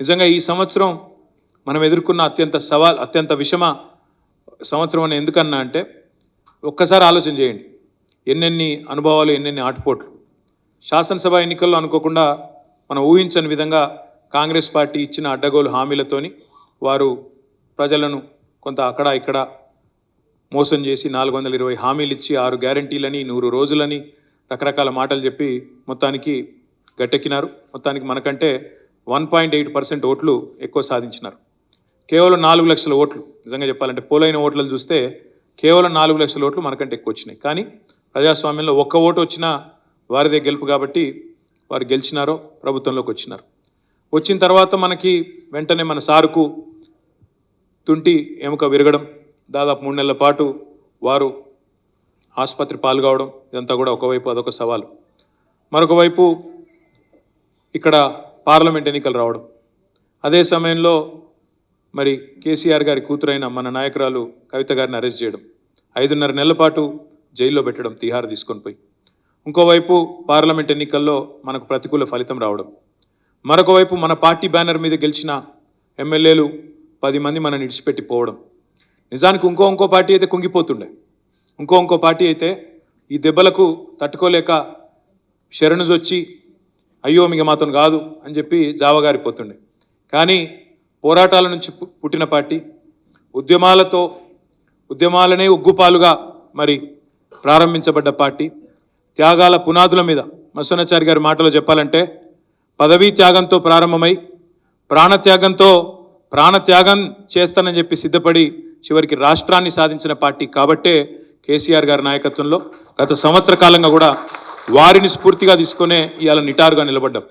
నిజంగా ఈ సంవత్సరం మనం ఎదుర్కొన్న అత్యంత సవాల్ అత్యంత విషమ సంవత్సరం అని ఎందుకన్నా అంటే ఒక్కసారి ఆలోచన చేయండి. ఎన్నెన్ని అనుభవాలు ఎన్నెన్ని ఆటుపోట్లు. శాసనసభ ఎన్నికల్లో అనుకోకుండా మనం ఊహించని విధంగా కాంగ్రెస్ పార్టీ ఇచ్చిన అడ్డగోలు హామీలతోని వారు ప్రజలను కొంత అక్కడ ఇక్కడ మోసం చేసి నాలుగు వందల ఇరవై హామీలు ఇచ్చి ఆరు గ్యారంటీలని నూరు రోజులని రకరకాల మాటలు చెప్పి మొత్తానికి గట్టెక్కినారు. మొత్తానికి మనకంటే వన్ పాయింట్ ఎయిట్ పర్సెంట్ ఓట్లు ఎక్కువ సాధించినారు. కేవలం నాలుగు లక్షల ఓట్లు నిజంగా చెప్పాలంటే పోలైన ఓట్లను చూస్తే కేవలం నాలుగు లక్షల ఓట్లు మనకంటే ఎక్కువ వచ్చినాయి. కానీ ప్రజాస్వామ్యంలో ఒక్క ఓటు వచ్చినా వారిదే గెలుపు కాబట్టి వారు గెలిచినారో ప్రభుత్వంలోకి వచ్చినారు. వచ్చిన తర్వాత మనకి వెంటనే మన సారుకు తుంటి ఎముక విరగడం దాదాపు మూడు నెలల పాటు వారు ఆసుపత్రి పాల్గొవడం ఇదంతా కూడా ఒకవైపు అదొక సవాలు. మరొక వైపు ఇక్కడ పార్లమెంట్ ఎన్నికలు రావడం. అదే సమయంలో మరి కేసీఆర్ గారి కూతురైన మన నాయకురాలు కవిత గారిని అరెస్ట్ చేయడం. ఐదున్నర నెలల పాటు జైల్లో పెట్టడం తిహార్ తీసుకొని పోయి. ఇంకోవైపు పార్లమెంట్ ఎన్నికల్లో మనకు ప్రతికూల ఫలితం రావడం. మరొక వైపు మన పార్టీ బ్యానర్ మీద గెలిచిన ఎమ్మెల్యేలు పది మంది మనని ఇడిచిపెట్టి పోవడం. నిజానికి ఇంకో ఇంకో పార్టీ అయితే కుంగిపోతుండే. ఇంకో ఇంకో పార్టీ అయితే ఈ దెబ్బలకు తట్టుకోలేక శరణుజొచ్చి అయ్యో మిగ మాతను కాదు అని చెప్పి జావగారిపోతుండే కానీ పోరాటాల నుంచి పు- పుట్టిన పార్టీ ఉద్యమాలతో ఉద్యమాలనే ఉగ్గుపాలుగా మరి ప్రారంభించబడ్డ పార్టీ త్యాగాల పునాదుల మీద మసోనాచారి గారి మాటలో చెప్పాలంటే పదవీ త్యాగంతో ప్రారంభమై ప్రాణత్యాగంతో ప్రాణత్యాగం చేస్తానని చెప్పి సిద్ధపడి చివరికి రాష్ట్రాన్ని సాధించిన పార్టీ కాబట్టే కేసీఆర్ గారి నాయకత్వంలో గత సంవత్సర కాలంగా కూడా వారిని స్ఫూర్తిగా తీసుకునే ఇవాళ నిటారుగా నిలబడ్డాం.